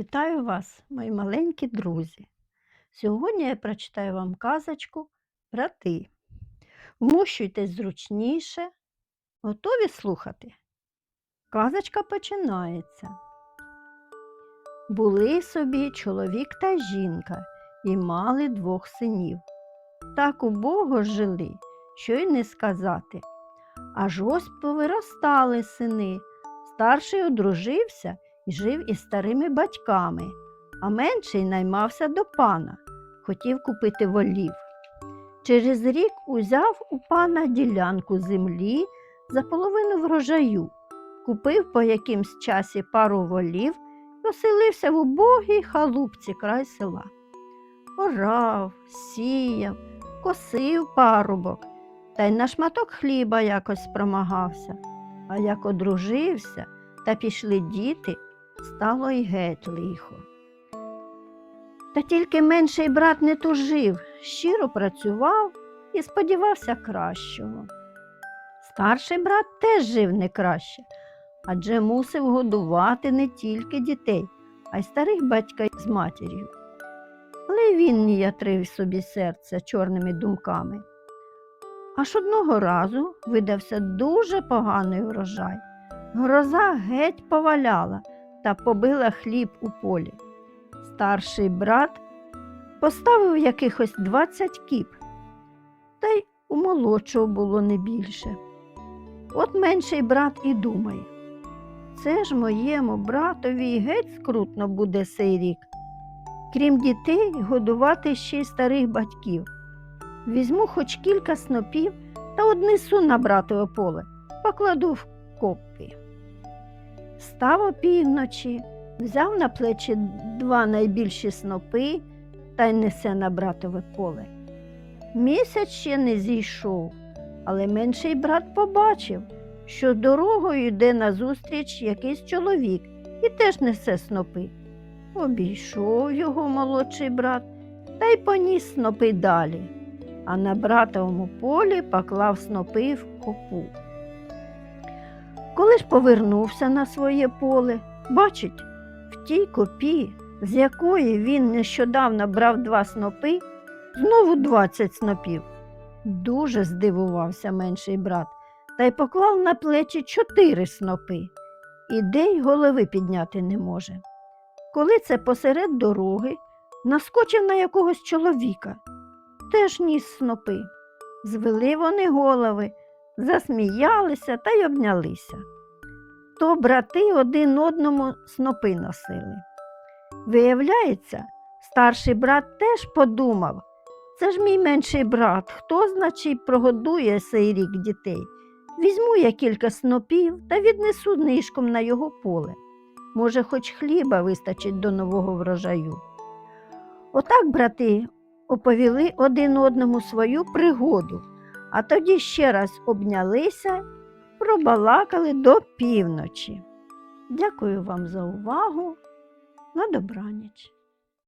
Вітаю вас, мої маленькі друзі. Сьогодні я прочитаю вам казочку Брати. Вмощуйтесь зручніше, готові слухати. Казочка починається. Були собі чоловік та жінка і мали двох синів. Так убого жили, що й не сказати. Аж ось повиростали сини. Старший одружився жив із старими батьками, а менший наймався до пана, хотів купити волів. Через рік узяв у пана ділянку землі за половину врожаю, купив по якимсь часі пару волів і оселився в убогій халупці край села. Орав, сіяв, косив парубок, та й на шматок хліба якось промагався. А як одружився та пішли діти, стало й геть лихо. Та тільки менший брат не тужив, щиро працював і сподівався кращого. Старший брат теж жив не краще, адже мусив годувати не тільки дітей, а й старих батька з матір'ю. Але й він ніятрив собі серце чорними думками. Аж одного разу видався дуже поганий врожай. Гроза геть поваляла та побила хліб у полі. Старший брат поставив якихось двадцять кіп, та й у молодшого було не більше. От менший брат і думає, це ж моєму братові геть скрутно буде сей рік. Крім дітей, годувати ще й старих батьків. Візьму хоч кілька снопів та однесу на братове поле, покладу в копки. Став опівночі, взяв на плечі два найбільші снопи та й несе на братове поле. Місяць ще не зійшов, але менший брат побачив, що дорогою йде назустріч якийсь чоловік і теж несе снопи. Обійшов його молодший брат та й поніс снопи далі, а на братовому полі поклав снопи в копу. Коли повернувся на своє поле, бачить, в тій копі, з якої він нещодавно брав два снопи, знову двадцять снопів. Дуже здивувався менший брат та й поклав на плечі чотири снопи. Іде й голови підняти не може. Коли це посеред дороги, наскочив на якогось чоловіка, теж ніс снопи. Звели вони голови, засміялися та й обнялися. То брати один одному снопи носили. Виявляється, старший брат теж подумав, це ж мій менший брат, хто, значить, прогодує цей рік дітей. Візьму я кілька снопів та віднесу нишком на його поле. Може, хоч хліба вистачить до нового врожаю. Отак брати оповіли один одному свою пригоду, а тоді ще раз обнялися, пробалакали до півночі. Дякую вам за увагу. На добраніч.